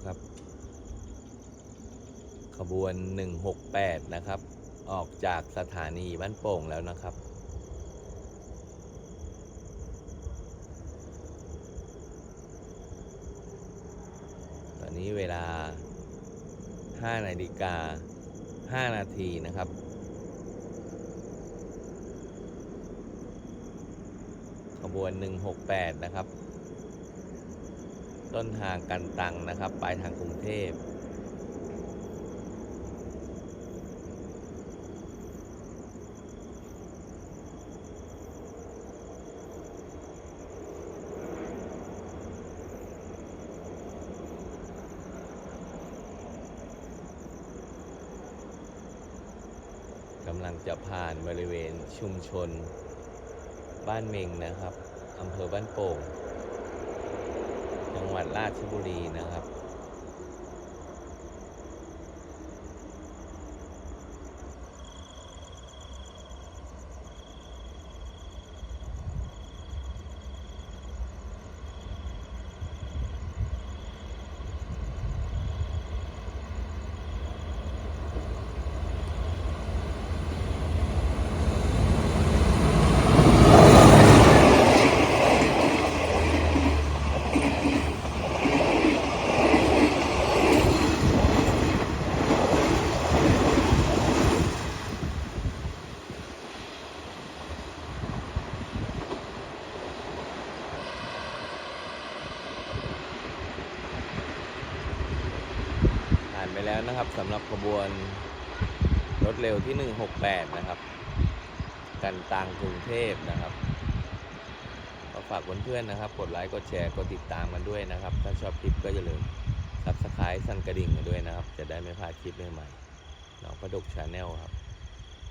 นะครับ ขบวน 168 นะครับ ออกจากสถานีบ้านโป่งแล้วนะครับ ตอนนี้เวลา 5 นาฬิกา 5 นาทีนะครับขบวน 168 นะครับ ต้นทางกันตังนะครับปลายทางกรุงเทพกำลังจะผ่านบริเวณชุมชน บ้านเมงนะครับอำเภอบ้านโป่ง ราชบุรีนะครับ ไปแล้วนะครับสำหรับขบวนรถเร็วที่ 168 นะครับ กันตังกรุงเทพนะครับก็ฝากเพื่อนๆนะครับ กดไลค์กดแชร์กดติดตามกันด้วยนะครับ ถ้าชอบคลิปก็อย่าลืมซับสไครต์สั่นกระดิ่งกันด้วยนะครับ จะได้ไม่พลาดคลิปใหม่ๆน้องประดกชาแนลครับ